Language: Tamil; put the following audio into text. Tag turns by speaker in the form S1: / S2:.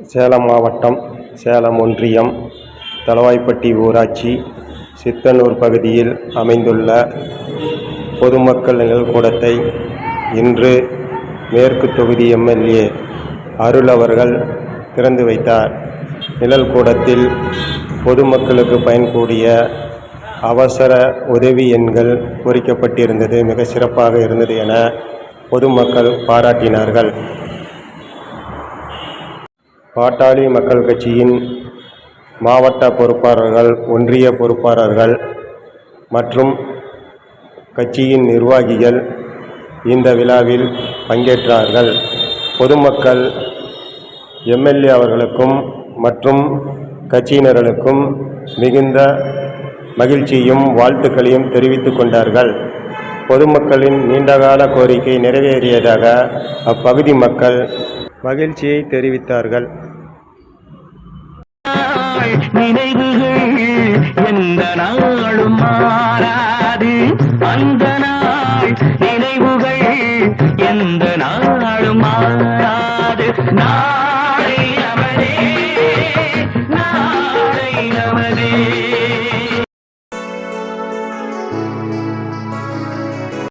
S1: சேலம் மாவட்டம் சேலம் ஒன்றியம் தளவாய்ப்பட்டி ஊராட்சி சித்தனூர் பகுதியில் அமைந்துள்ள பொதுமக்கள் நிகழ்கூடத்தை இன்று மேற்கு தொகுதி எம்எல்ஏ அருள் அவர்கள் திறந்து வைத்தார். நிழல்கூடத்தில் பொதுமக்களுக்கு பயன்கூடிய அவசர உதவி எண்கள் பொறிக்கப்பட்டிருந்தது மிக சிறப்பாக இருந்தது என பொதுமக்கள் பாராட்டினார்கள். பாட்டாளி மக்கள் கட்சியின் மாவட்ட பொறுப்பாளர்கள் ஒன்றிய பொறுப்பாளர்கள் மற்றும் கட்சியின் நிர்வாகிகள் இந்த விழாவில் பங்கேற்றார்கள். பொதுமக்கள் எம்எல்ஏ அவர்களுக்கும் மற்றும் கட்சியினர்களுக்கும் மிகுந்த மகிழ்ச்சியும் வாழ்த்துக்களையும் தெரிவித்துக் கொண்டார்கள். பொதுமக்களின் நீண்டகால கோரிக்கை நிறைவேறியதாக அப்பகுதி மக்கள் மகிழ்ச்சியை தெரிவித்தார்கள்.
S2: அவள் நினைவுகள் எந்த நாளும் மாறாது. அந்த நாள் நினைவுகள் எந்த நாளும் மாறாது. நான்